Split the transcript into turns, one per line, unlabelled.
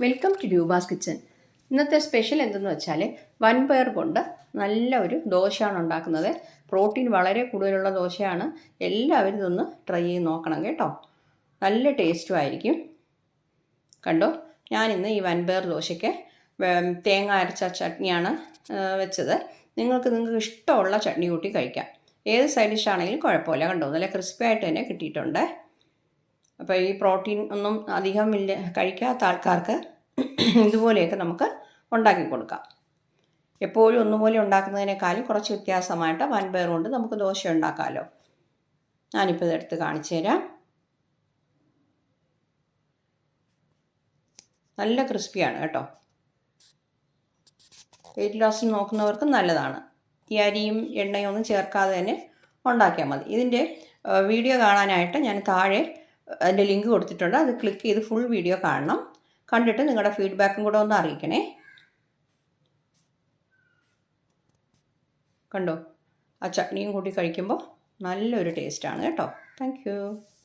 Welcome to Roopa's kitchen ഇന്നത്തെ special എന്തെന്ന് വെച്ചാൽ വൻപയർ കൊണ്ട് നല്ല ഒരു ദോശയാണ് ഉണ്ടാക്കുന്നത്. പ്രോട്ടീൻ വളരെ കൂടുതലുള്ള ദോശയാണ്. എല്ലാവരും ഇതൊന്ന് ട്രൈ ചെയ്ത് നോക്കണം കേട്ടോ. നല്ല ടേസ്റ്റും ആയിരിക്കും. കണ്ടോ? ഞാനിന്ന് ഈ വൻപയർ ദോശയ്ക്ക് തേങ്ങ അരച്ച ചട്നിയാണ് വെച്ചത്. നിങ്ങൾക്ക് നിങ്ങൾക്ക് ഇഷ്ടമുള്ള ചട്നി കൂട്ടി കഴിക്കാം. ഏത് സൈഡ് ഡിഷ് ആണെങ്കിലും കുഴപ്പമില്ല. കണ്ടോ? നല്ല ക്രിസ്പി ആയിട്ട് തന്നെ കിട്ടിയിട്ടുണ്ട്. അപ്പോൾ ഈ പ്രോട്ടീൻ ഒന്നും അധികം ഇല്ല കഴിക്കാത്ത ആൾക്കാർക്ക് ഇതുപോലെയൊക്കെ നമുക്ക് ഉണ്ടാക്കി കൊടുക്കാം. എപ്പോഴും ഒന്നുപോലെ ഉണ്ടാക്കുന്നതിനേക്കാളും കുറച്ച് വ്യത്യാസമായിട്ട് വൻപയർ കൊണ്ട് നമുക്ക് ദോശ ഉണ്ടാക്കാമല്ലോ ഞാനിപ്പോൾ ഇതെടുത്ത് കാണിച്ചു തരാം. നല്ല ക്രിസ്പിയാണ് കേട്ടോ. വെയിറ്റ് ലോസ് നോക്കുന്നവർക്കും നല്ലതാണ്. ഈ അരിയും എണ്ണയും ഒന്നും ചേർക്കാതെ തന്നെ ഉണ്ടാക്കിയാൽ മതി. ഇതിന്റെ വീഡിയോ കാണാനായിട്ട് ഞാൻ താഴെ അതിന്റെ ലിങ്ക് കൊടുത്തിട്ടുണ്ട്. അത് ക്ലിക്ക് ചെയ്ത് ഫുൾ വീഡിയോ കാണണം. കണ്ടിട്ട് നിങ്ങളുടെ ഫീഡ്ബാക്കും കൂടെ ഒന്ന് അറിയിക്കണേ. കണ്ടോ? ആ ചട്നിയും കൂട്ടി കഴിക്കുമ്പോൾ നല്ലൊരു ടേസ്റ്റാണ് കേട്ടോ. താങ്ക്